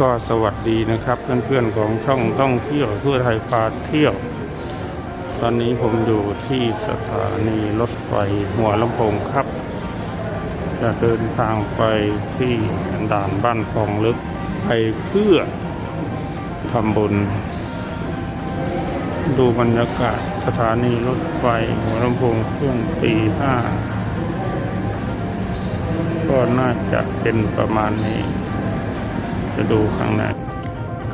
ก็สวัสดีนะครับเพื่อนๆของช่องท่องเที่ยวทั่วไทยพาเที่ยว ตอนนี้ผมอยู่ที่สถานีรถไฟหัวลำโพงครับ จะเดินทางไปที่ด่านบ้านคลองลึกไปเพื่อทำบุญ ดูบรรยากาศสถานีรถไฟหัวลำโพงช่วงตีห้าก็น่าจะเป็นประมาณนี้ จะดูข้างใน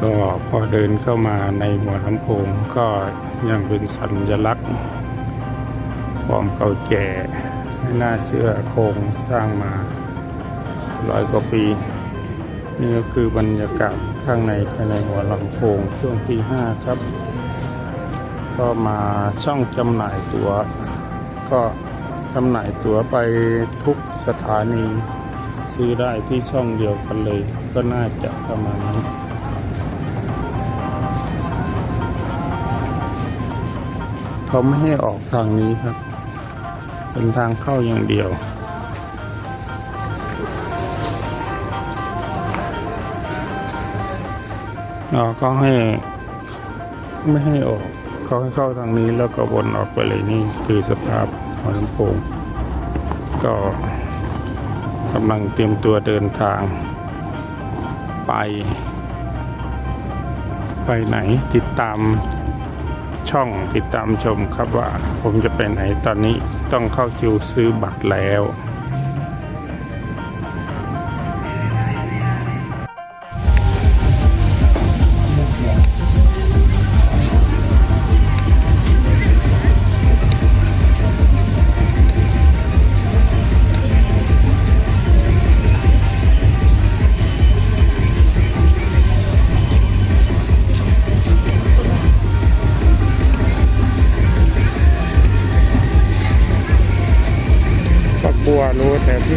ก็พอเดินเข้ามาในหัวลำโพงก็ยังเป็นสัญลักษณ์ความเก่าแก่ไม่น่าเชื่อโครงสร้างมาร้อยกว่าปี นี่ก็คือบรรยากาศข้างในภายในหัวลำโพงช่วงที่ห้าครับ ก็มาช่องจำหน่ายตัว๋วก็จำหน่ายตั๋วไปทุกสถานี ซื้อได้ที่ช่องเดียวกันเลย ก็น่าจะประมาณนั้นเขาไม่ให้ออกทางนี้ครับ เป็นทางเข้าอย่างเดียวเราก็ให้ไม่ให้ออกเขาให้เข้าทางนี้แล้วก็วนออกไปเลยนี่คือสภาพหัวลำโพงก็ กำลังเตรียมตัวเดินทางไป ไปไหนติดตามช่องติดตามชมครับว่าผมจะไปไหนตอนนี้ต้องเข้าคิวซื้อบัตรแล้ว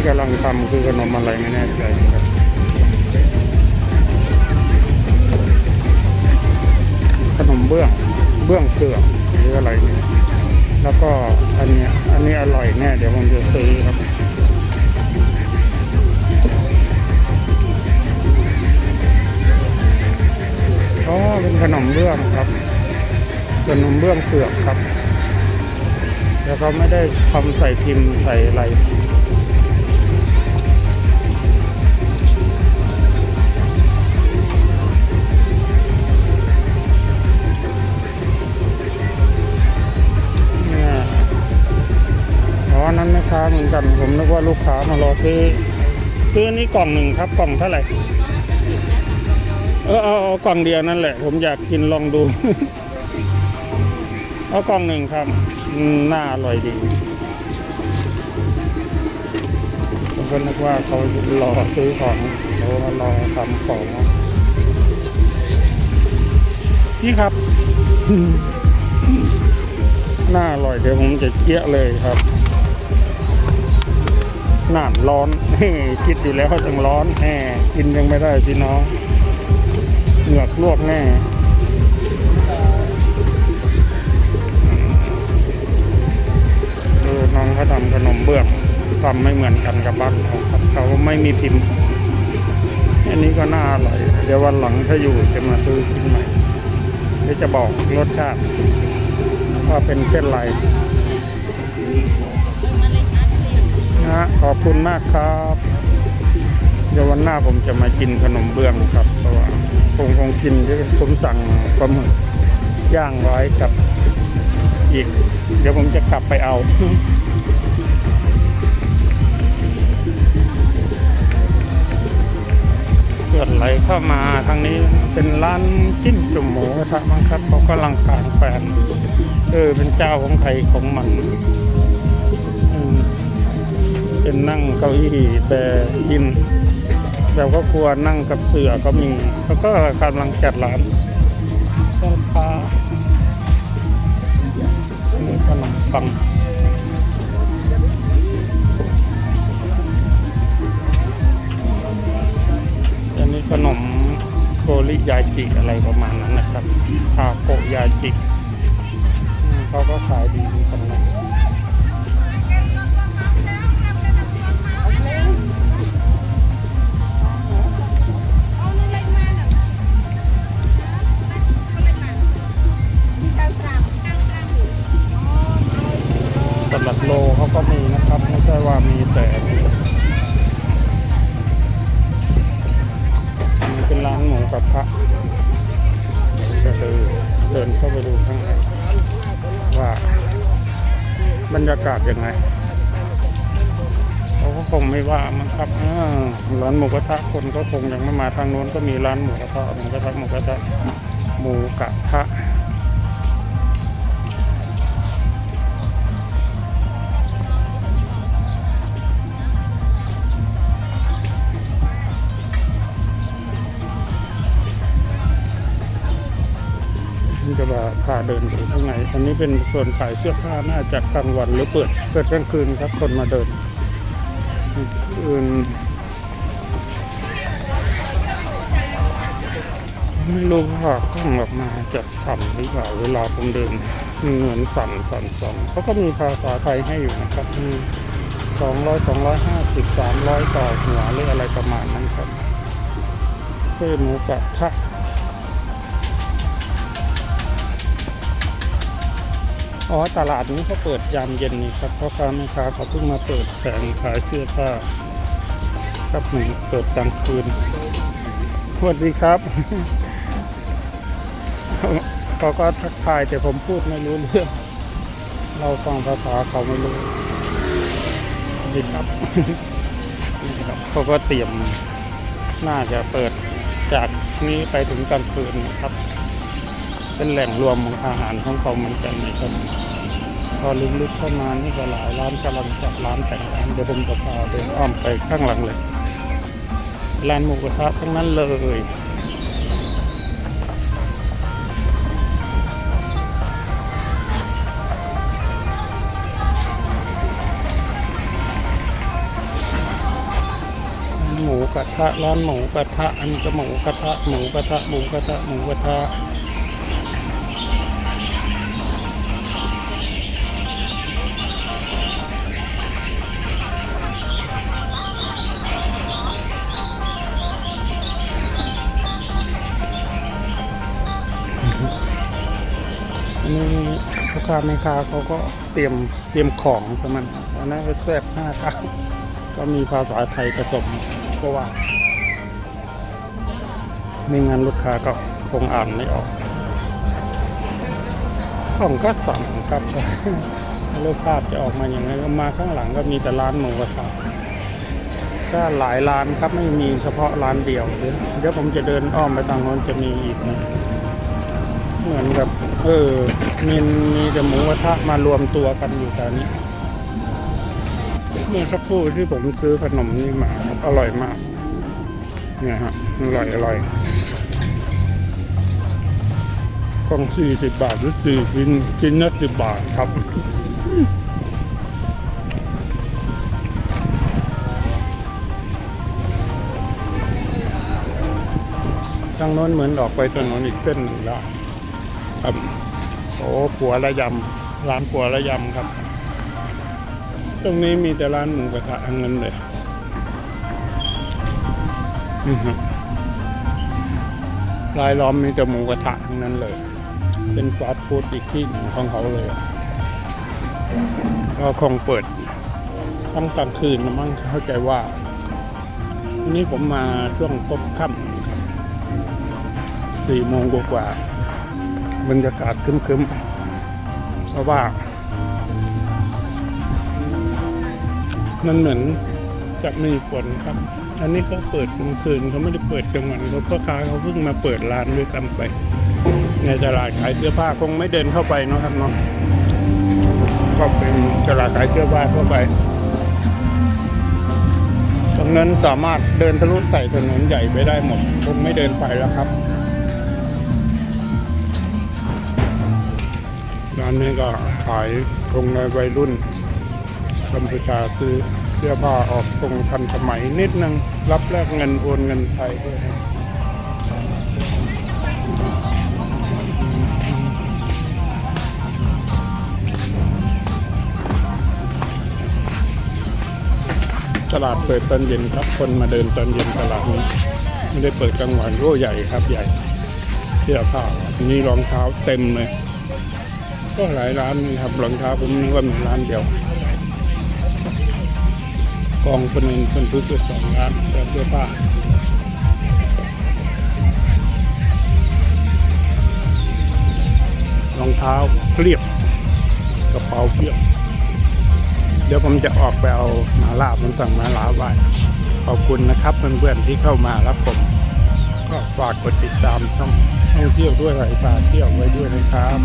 ที่กำลังทำคือขนมอะไรไม่แน่ใจครับขนมเบื้องเบื้องเกลือกหรืออะไรนี่แล้วก็อันเนี้ยอันนี้อร่อยแน่เดี๋ยวผมจะซื้อครับอ๋อเป็นขนมเบื้องครับขนมเบื้องเปลือกครับ แล้วเขาไม่ได้ทำใส่พิมพ์ใส่อะไร นั้นแม่ค้าเหมือนกัน ผมนึกว่าลูกค้ามารอซื้อซื้อนี้กล่องหนึ่งครับกล่องเท่าไหร่เออเอาเอากล่องเดียวนั่นแหละ ผมอยากกินลองดู เอากล่องหนึ่งครับน่าอร่อยดีผมก็นึกว่าเขารอซื้อของเขารอทำของนี่ครับน่าอร่อยเดี๋ยวผมจะเกี้ยเลยครับ น่านร้อนคิดอยู่แล้วจังร้อนแหมกินยังไม่ได้พี่น้องเหงือกลวกแน่ดูน้องเขาทำขนมเบื้องทำไม่เหมือนกันกับบ้านเขาครับเขาไม่มีพิมพ์อันนี้ก็น่าอร่อย เดี๋ยววันหลังถ้าอยู่จะมาซื้อกินใหม่เดี๋ยวจะบอกรสชาติว่าเป็นเช่นไร ฮะขอบคุณมากครับ เดี๋ยววันหน้าผมจะมากินขนมเบื้องครับเพราะว่าผมคงกินที่ผมสั่งปลาหมึกย่างไว้กับอีก เดี๋ยวผมจะกลับไปเอาเพื่อนไหลเข้ามาทางนี้เป็นร้านจิ้มจุ่มหมูกระทะมั้งครับเขากำลังกางแฟนเออเป็นเจ้าของใครของมัน เป็นนั่งเก้าอี้แต่กิน แบบก็ครัวนั่งกับเสือก็มีแล้วก็กำลังจัดร้านเสื้อผ้าอันนี้ขนมปังอันนี้ขนมโกริยาจิอะไรประมาณนั้นนะครับทาโกยาจิเขาก็ขายดีกันนะ ก็มีนะครับ ไม่ใช่ว่ามีแต่นี่อันเป็นร้านหมูกระทะเดี๋ยวจะเดินเข้าไปดูข้างในว่าบรรยากาศยังไงเขาก็คงไม่ว่ามั้งครับอ่าร้านหมูกระทะคนก็คงยังไม่มาทางโน้นก็มีร้านหมูกระทะหมูกระทะหมูกระทะหมูกระทะ จะมาพาเดินดูข้างในอันนี้เป็นส่วนขายเสื้อผ้าน่าจะกลางวันหรือเปิดเปิดกลางคืนครับคนมาเดินอื่นไม่รู้ว่าข้างออกมาจะสั่นหรือเปล่าเวลาผมเดินเหมือนสั่นสั่นสั่นเขาก็มีภาษาไทยให้อยู่นะครับมีสองร้อยสองร้อยห้าสิบสามร้อยต่อหัวหรืออะไรประมาณนั้นครับเพื่อหมูกระทะ อ๋อตลาดนี้เขาเปิดยามเย็นนี่ครับพ่อค้าแม่ค้าเขาเพิ่งมาเปิดแผงขายเสื้อผ้าครับหนึ่งเปิดกลางคืนสวัสดีครับเขาก็ทักทายแต่ผมพูดไม่รู้เรื่อง เราฟังภาษาเขาไม่รู้ดีครับนี่ครับเขาก็เตรียมน่าจะเปิดจากนี้ไปถึงกลางคืนครับ เป็นแหล่งรวมของอาหารของเขาเหมือนกันนะครับพอลึกๆเข้ามานี่ก็หลายร้านกำลังจัดร้านแต่งร้านเดี๋ยวผมจะพาเดินอ้อมไปข้างหลังเลยร้านหมูกระทะทั้งนั้นเลยหมูกระทะร้านหมูกระทะอันนี้ก็หมูกระทะหมูกระทะหมูกระทะหมูกระทะ นี้พ่อค้าแม่ค้าเขาก็เตรียมเตรียมของของมันอันนั้นแซ่บห้าข้าวก็มีภาษาไทยผสมก็ว่าไม่งั้นลูกค้าก็คงอ่านไม่ออกของก็สั่งครับรูปภาพจะออกมาอย่างไรมาข้างหลังก็มีแต่ร้านหมูกระทะก็หลายร้านครับไม่มีเฉพาะร้านเดียว เดี๋ยวเดี๋ยวผมจะเดินอ้อมไปทางโน้นจะมีอีกนะ เหมือนกับ เออ มีมีแต่หมูกระทะมารวมตัวกันอยู่แถวนี้ เมื่อสักครู่ที่ผมซื้อขนมนี่มาครับอร่อยมาก เนี่ยฮะอร่อยอร่อยกล่องสี่สิบบาทหรือสี่ชิ้นชิ้นละสิบบาทครับทางโน้นเหมือนออกไปถนนอีกเส้นหนึ่งแล้ว ครับโอ้ผัวระยำร้านผัวระยำครับ ตรงนี้มีแต่ร้านหมูกระทะทั้งนั้นเลยรายล้อมมีแต่หมูกระทะทั้งนั้นเลย เป็นฟาสต์ฟู้ดอีกที่หนึ่งของเขาเลย ก็คงเปิดทั้งกลางคืนนะมั้งเข้าใจว่าวันนี้ผมมาช่วงตบค่ำสี่โมงกว่าๆ บรรยากาศคึมๆเพราะว่า มันเหมือนจะมีฝนครับ อันนี้เขาเปิดกลางคืนเขาไม่ได้เปิดกลางวันเขาพ่อค้าเขาเพิ่งมาเปิดร้านด้วยกันไป ในตลาดขายเสื้อผ้าคงไม่เดินเข้าไปเนาะครับเนาะก็เป็นตลาดขายเสื้อผ้าเข้าไป ตรงนั้นสามารถเดินทะลุใส่ถนนใหญ่ไปได้หมดคงไม่เดินไปแล้วครับ ร้านนี้ก็ขายตรงในวัยรุ่นกัมพูชาซื้อเสื้อผ้าออกตรงทันสมัยนิดนึง รับแลกเงินโอนเงินไทยด้วยตลาดเปิดตอนเย็นครับ คนมาเดินตอนเย็นตลาดนี้ไม่ได้เปิดกลางวันโอ้ใหญ่ครับใหญ่เสื้อผ้ามีรองเท้าเต็มเลย ก็หลายร้านนะครับรองเท้าผมนึกว่ามีร้านเดียวกองพนันเพิ่นพึ่งไปสองล้านแต่เสื้อผ้ารองเท้าเรียบกระเป๋าเพียบ เดี๋ยวผมจะออกไปเอาหมาล่าผมสั่งหมาล่าไว้ขอบคุณนะครับเพื่อนๆที่เข้ามารับผม ก็ฝากกดติดตามช่องท่องเที่ยวด้วยไหลพาเที่ยวไว้ด้วยนะครับ